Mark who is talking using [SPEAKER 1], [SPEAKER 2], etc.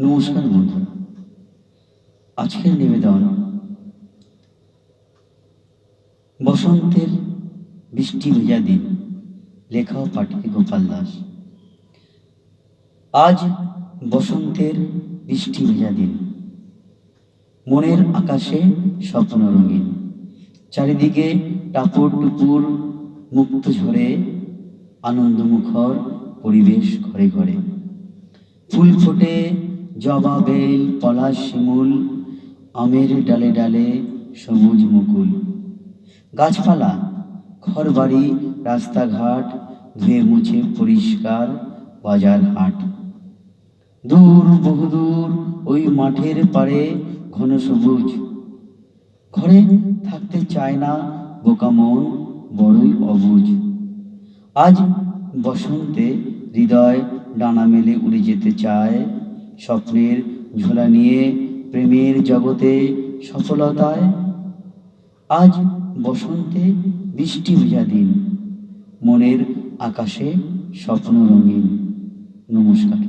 [SPEAKER 1] নমস্কার বন্ধু আজকের নিবেদন বসন্তের বৃষ্টি ভেজা দিন। লেখা ও পাঠে গোপাল দাস। আজ বসন্তের বৃষ্টি ভেজা দিন। মনের আকাশে স্বপ্ন রঙিন। চারিদিকে টাপুর টুপুর, মুক্ত ঝরে, আনন্দমুখর পরিবেশ ঘরে ঘরে। ফুল ফোটে জবা বেল পলাশ শিমুল, আমের ডালে ডালে সবুজ মুকুল। গাছপালা, ঘরবাড়ি, রাস্তাঘাট, ধুয়ে মুছে পরিষ্কার বাজার হাট। দূর, বহুদূর, ওই মাঠের পাড়ে ঘন সবুজ। ঘরে থাকতে চায় না বোকা মন, বড়ই অবুঝ আজ বসন্তে হৃদয় ডানা মেলে উড়ে যেতে চায় স্বপ্নের ঝোলা নিয়ে প্রেমের জগতে সফলতায়। আজ বসন্তে বৃষ্টি ভেজা দিন, মনের আকাশে স্বপ্ন রঙিন। নমস্কার।